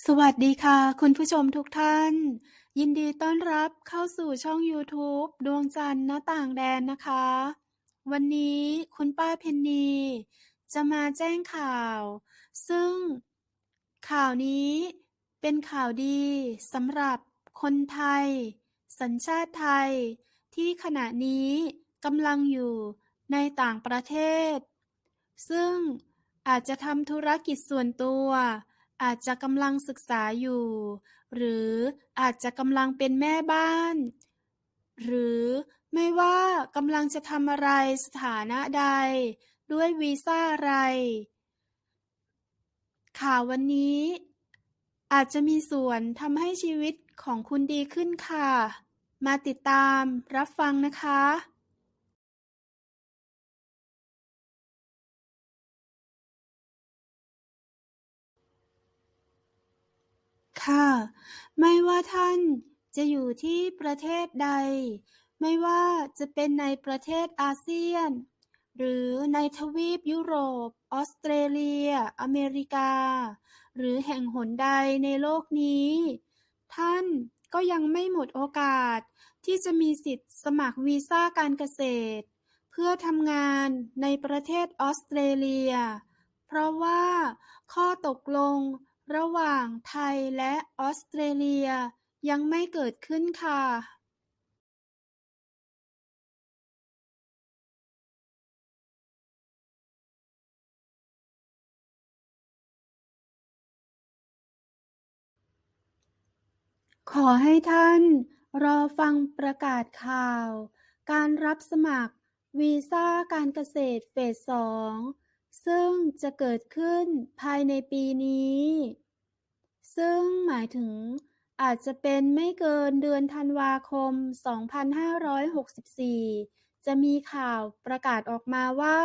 สวัสดีค่ะ คุณผู้ชมทุกท่าน ยินดีต้อนรับเข้าสู่ช่อง YouTube ดวงจันทร์หน้าต่างแดนนะคะ วันนี้คุณป้าเพนนีจะมาแจ้งข่าว ซึ่งข่าวนี้เป็นข่าวดีสำหรับคนไทย สัญชาติไทย ที่ขณะนี้กำลังอยู่ในต่างประเทศ ซึ่งอาจจะทำธุรกิจส่วนตัว อาจจะกำลังศึกษาอยู่ หรืออาจจะกำลังเป็นแม่บ้าน หรือไม่ว่ากำลังจะทำอะไรสถานะใด ด้วยวีซ่าอะไร ข่าววันนี้ อาจจะมีส่วนทำให้ชีวิตของคุณดีขึ้นค่ะ มาติดตามรับฟังนะคะ ค่ะ ไม่ว่าท่านจะอยู่ที่ประเทศใด ไม่ว่าจะเป็นในประเทศอาเซียน หรือในทวีปยุโรป ออสเตรเลีย อเมริกา หรือแห่งหนใดในโลกนี้ ท่านก็ยังไม่หมดโอกาสที่จะมีสิทธิ์สมัครวีซ่าการเกษตร เพื่อทำงานในประเทศออสเตรเลีย เพราะว่าข้อตกลง ระหว่างไทยและออสเตรเลียยังไม่เกิดขึ้นค่ะขอให้ท่านรอฟังประกาศข่าว การรับสมัคร วีซ่าการเกษตรเฟสสอง ซึ่งจะเกิดขึ้นภายในปีนี้ ซึ่งหมายถึงอาจจะเป็นไม่เกินเดือนธันวาคม 2564 จะมีข่าวประกาศออกมาว่า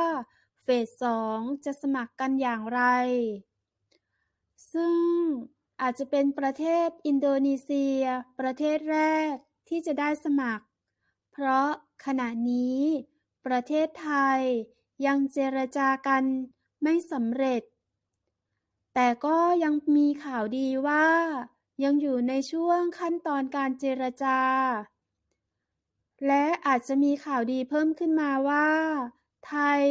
เฟสสองจะสมัครกันอย่างไร ซึ่งอาจจะเป็นประเทศอินโดนีเซีย ประเทศแรกที่จะได้สมัคร เพราะขณะนี้ ประเทศไทย ยังเจรจากันไม่สำเร็จ แต่ก็ยังมีข่าวดีว่า ยังอยู่ในช่วงขั้นตอนการเจรจา และอาจจะมีข่าวดีเพิ่มขึ้นมาว่า ไทย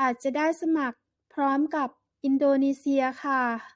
อาจจะได้สมัครพร้อมกับอินโดนีเซียค่ะ